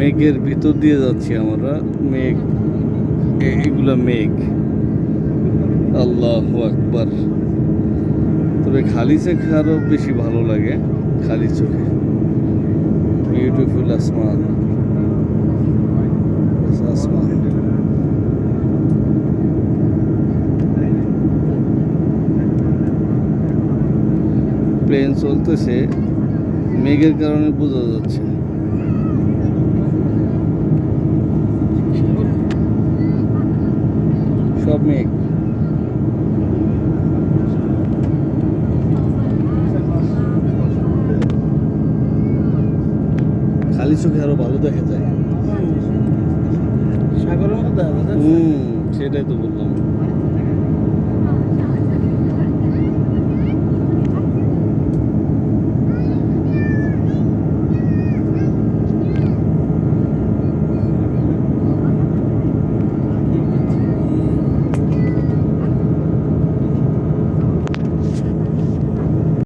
মেঘের ভিতর দিয়ে যাচ্ছি আমরা। মেঘ এগুলা মেঘ। আল্লাহ আকবার। তবে খালি চোখে আরও বেশি ভালো লাগে, খালি চোখে। বিউটিফুল আসমান। আসমান। প্লেন চলতেছে, মেঘের কারণে বোঝা যাচ্ছে। সব মেঘ খালি চোখে আরও ভালো দেখা যায়। সাগরের মতো দেখা যায়। হুম সেটাই তো বললাম।